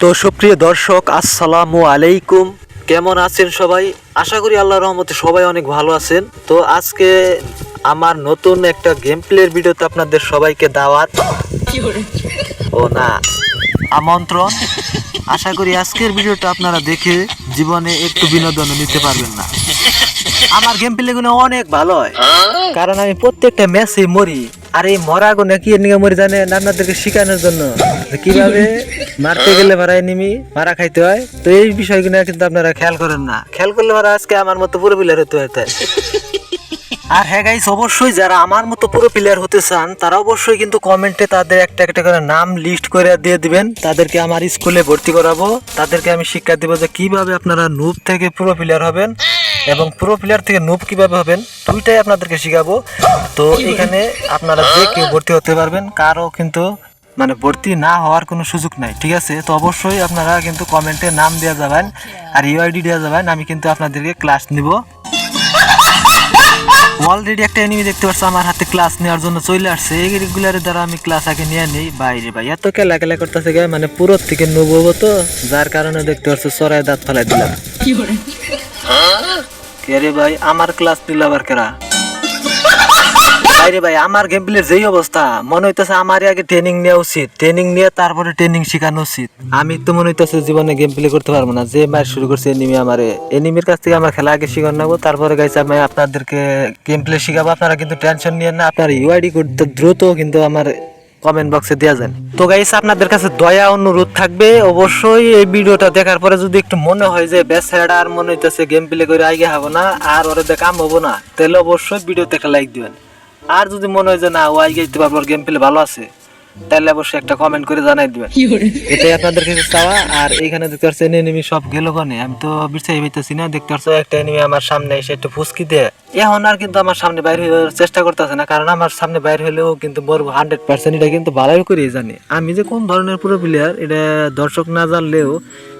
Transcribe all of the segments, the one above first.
তো সুপ্রিয় দর্শক আসসালামু আলাইকুম। কেমন আছেন সবাই? আশা করি আল্লাহ রহমতে সবাই অনেক ভালো আছেন। তো আজকে আমার নতুন একটা গেম প্লের ভিডিওতে আপনাদের সবাইকে দাওয়াত। ও না আমন্ত্রণ। আশা করি আজকের ভিডিওটা আপনারা দেখে জীবনে একটু বিনোদন নিতে পারবেন না। আমার গেম প্লেগুলো অনেক ভালো হয়। কারণ আমি প্রত্যেকটা ম্যাচে মরি। আর এই মরা গুনে কি নিয়ে মরি জানে আপনাদেরকে শেখানোর জন্য। কীভাবে মারতে গেলে মারা নিমি? মারা খাইতে হয়? তো এই বিষয়গুলো কিন্তু আপনারা খেয়াল করেন না। খেয়াল করলে মারা আজকে আমার মতো পুরো প্লেয়ার হতে তাই। আর হ্যাঁ গাইস অবশ্যই যারা আমার মতো পুরো প্লেয়ার হতে চান, তারা অবশ্যই কিন্তু কমেন্টে তাদের একটা একটা করে নাম লিস্ট করে দিয়ে দিবেন। তাদেরকে আমার স্কুলে ভর্তি করাবো। তাদেরকে আমি শিক্ষা দেবো যে কীভাবে আপনারা নুব থেকে পুরো প্লেয়ার হবেন এবং পুরো প্লেয়ার থেকে নুব কীভাবে হবেন, দুইটাই আপনাদেরকে শিখাবো। তো এখানে আপনারা যে কেউ ভর্তি হতে পারবেন, কারও কিন্তু মানে ভর্তি না হওয়ার কোনো সুযোগ নাই ঠিক আছে? তো অবশ্যই আপনারা কিন্তু কমেন্টে নাম দেওয়া যাবেন আর ইউআইডি দেওয়া যাবেন আমি কিন্তু আপনাদেরকে ক্লাস নিব। অলরেডি একটা এনিমি দেখতে পাচ্ছ আমার হাতে ক্লাস নেওয়ার জন্য চলে আসছে। এই রেগুলারের দ্বারা আমি ক্লাস আগে নিয়ে নিই। বাইরে ভাই এত খেলা খেলা করতেছে গে মানে পুরো থেকে নবো তো যার কারণে দেখতে পাচ্ছ চড়াই দাঁত ফেলাই দিলাম। কে রে ভাই আমার ক্লাস নিল আবার কেরা? বাইরে ভাই, আমার গেম যেই অবস্থা, মনে হইতেছে আগে ট্রেনিং নেওয়া উচিত। ট্রেনিং নিয়ে তারপরে ট্রেনিং শেখানো উচিত। আমি তো মনে হইতেছে জীবনে গেম প্লে করতে পারব না। যে ম্যাচ শুরু করছে এনিমি আমার। এনিমির কাছ থেকে আমার খেলা আগে নেব। তারপরে গাইছে আমি আপনাদেরকে গেম প্লে শিখাবো। আপনারা কিন্তু টেনশন নিয়ে না। আপনার ইউআইডি করতে দ্রুত কিন্তু আমার কমেন্ট বক্সে দেওয়া যান তো গাইস আপনাদের কাছে দয়া, অনুরোধ থাকবে। অবশ্যই এই ভিডিওটা দেখার পরে যদি একটু মনে হয় যে ছেড়া আর মনে হইতেছে গেম প্লে করে আগে হব না, আর ওরে কাম হব না, তাহলে অবশ্যই ভিডিওতে একটা লাইক দিবেন। আর যদি মনে হয় যে না ও আগে যেতে পারব গেম প্লে ভালো আছে তাহলে অবশ্যই একটা কমেন্ট করে জানাই দিবেন। এটাই আপনাদের কাছে চাওয়া আর এইখানে দেখতে পাচ্ছেন এনিমি সব গেল কনে? আমি তো বিশ্বাস হইতেছি না দেখতে পাচ্ছ একটা এনিমি আমার সামনে এসে একটু ফুসকি দেয়। এখন আর কিন্তু আমার সামনে বাইরে হওয়ার চেষ্টা করতেছে না কারণ আমার সামনে বাইরে হলেও কিন্তু বলব হান্ড্রেড পার্সেন্ট এটা কিন্তু ভালোই করে জানি। আমি যে কোন ধরনের পুরো প্লেয়ার এটা দর্শক না জানলেও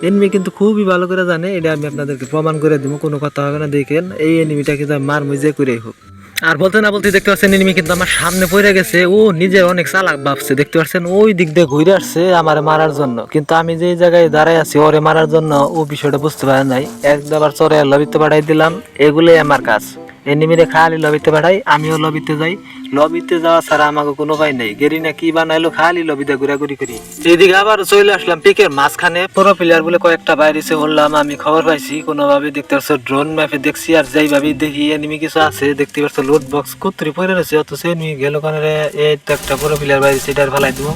এনিমি কিন্তু খুবই ভালো করে জানে এটা আমি আপনাদেরকে প্রমাণ করে দিব কোনো কথা হবে না দেখেন এই এনিমিটা কিন্তু মার মুজে করেই হোক। আর বলতে না বলতে দেখতে পাচ্ছেন এনিমি কিন্তু আমার সামনে পড়ে গেছে। ও নিজে অনেক চালাক ভাবছে। দেখতে পাচ্ছেন ওই দিক দিয়ে ঘুরে আসছে আমার মারার জন্য। কিন্তু আমি যে জায়গায় দাঁড়ায় আছি, ওরে মারার জন্য ও বিষয়টা বুঝতে পারে নাই। এক দাবার চরে লবিতে পাঠাই দিলাম, এগুলোই আমার কাজ। এনিমিরে খালি লবিতে পাঠাই, আমিও লবিতে যাই। লবিতে যাওয়া ছাড়া আমাকে কোনো উপায় নেই। গেরি না কি বানাইলো খালি লবিতে ঘুরাঘুরি করি। এদিকে আবার চলে আসলাম পিকের মাঝখানে। পুরো প্লেয়ার বলে কয়েকটা বাইরে এসে বললাম আমি খবর পাইছি কোনোভাবে দেখতে পাচ্ছ ড্রোন ম্যাপে দেখছি আর যেইভাবে দেখি এনিমি কিছু আছে দেখতে পাচ্ছ লোড বক্স কুত্রি পরে রয়েছে অত সে নিয়ে গেল কারণে এই তো একটা পুরো প্লেয়ার বাইরে সেটার ফেলাই দিব।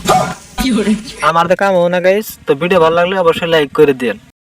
আমার তো কাম না গাইস তো ভিডিও ভালো লাগলে অবশ্যই লাইক করে দেন